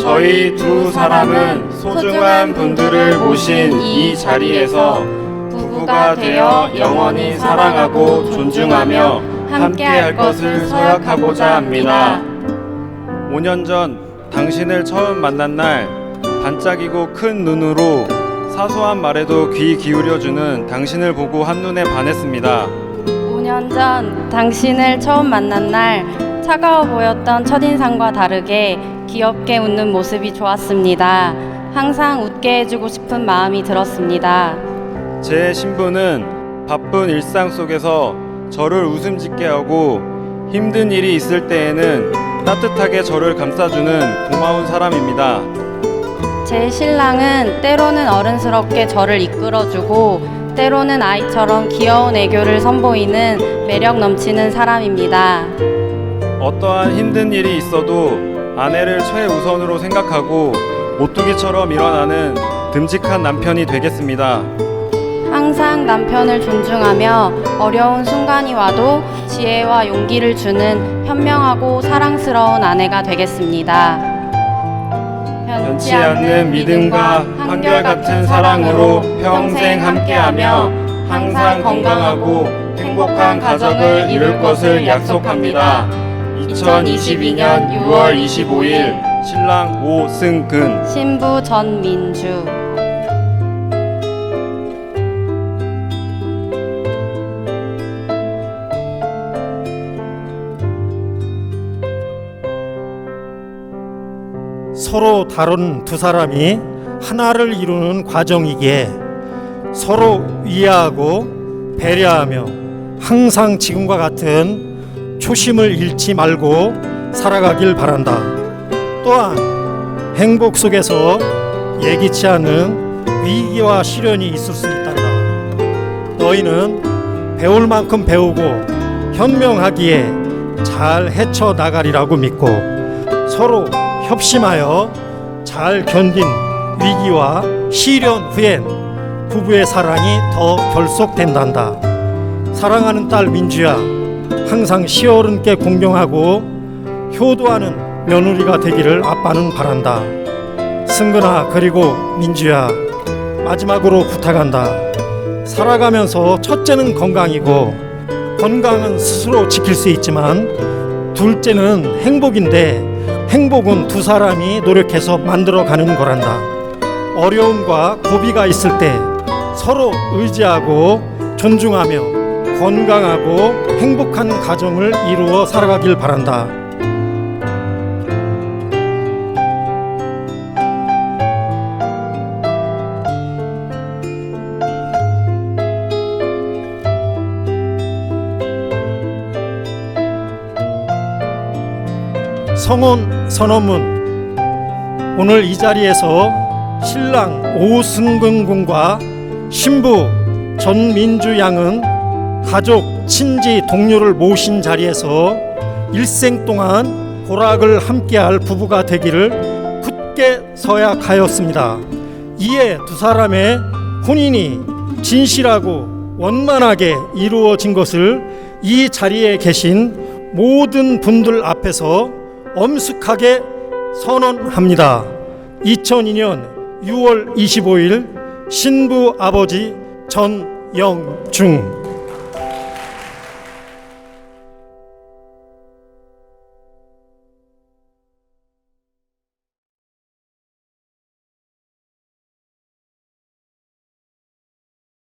저희 두 사람은 소중한 분들을 모신 이 자리에서 부부가 되어 영원히 사랑하고 존중하며 함께 할 것을 서약하고자 합니다. 5년 전 당신을 처음 만난 날 반짝이고 큰 눈으로 사소한 말에도 귀 기울여주는 당신을 보고 한눈에 반했습니다. 5년 전 당신을 처음 만난 날 차가워 보였던 첫인상과 다르게 귀엽게 웃는 모습이 좋았습니다. 항상 웃게 해주고 싶은 마음이 들었습니다. 제 신부는 바쁜 일상 속에서 저를 웃음 짓게 하고 힘든 일이 있을 때에는 따뜻하게 저를 감싸주는 고마운 사람입니다. 제 신랑은 때로는 어른스럽게 저를 이끌어주고 때로는 아이처럼 귀여운 애교를 선보이는 매력 넘치는 사람입니다. 어떠한 힘든 일이 있어도 아내를 최우선으로 생각하고 오뚜기처럼 일어나는 듬직한 남편이 되겠습니다. 항상 남편을 존중하며 어려운 순간이 와도 지혜와 용기를 주는 현명하고 사랑스러운 아내가 되겠습니다. 변치 않는 믿음과 한결같은 사랑으로 평생 함께하며 항상 건강하고 행복한 가족을 이룰 것을 약속합니다. 2022년 6월 25일 신랑 오승근. 신부 전민주. 서로 다른 두 사람이 하나를 이루는 과정이기에 서로 이해하고 배려하며 항상 지금과 같은 초심을 잃지 말고 살아가길 바란다. 또한 행복 속에서 예기치 않은 위기와 시련이 있을 수 있단다. 너희는 배울 만큼 배우고 현명하기에 잘 헤쳐 나가리라고 믿고 서로 협심하여 잘 견딘 위기와 시련 후엔 부부의 사랑이 더 결속된단다. 사랑하는 딸 민주야, 항상 시어른께 공경하고 효도하는 며느리가 되기를 아빠는 바란다. 승근아 그리고 민주야, 마지막으로 부탁한다. 살아가면서 첫째는 건강이고 건강은 스스로 지킬 수 있지만 둘째는 행복인데 행복은 두 사람이 노력해서 만들어가는 거란다. 어려움과 고비가 있을 때 서로 의지하고 존중하며 건강하고 행복한 가정을 이루어 살아가길 바란다. 성혼 선언문 오늘 이 자리에서 신랑 오승근 군과 신부 전민주 양은 가족, 친지, 동료를 모신 자리에서 일생 동안 고락을 함께할 부부가 되기를 굳게 서약하였습니다. 이에 두 사람의 혼인이 진실하고 원만하게 이루어진 것을 이 자리에 계신 모든 분들 앞에서 엄숙하게 선언합니다. 2002년 6월 25일 신부 아버지 전영중